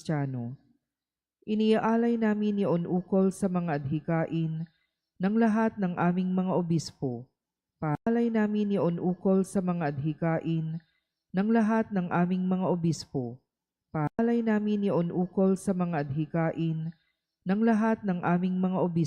Kristiyano. Iniaalay namin iyon ukol sa mga adhikain ng lahat ng aming mga obispo. Paalay namin iyon ukol sa mga adhikain ng lahat ng aming mga obispo. Paalay namin iyon ukol sa mga adhikain ng lahat ng aming mga obispo.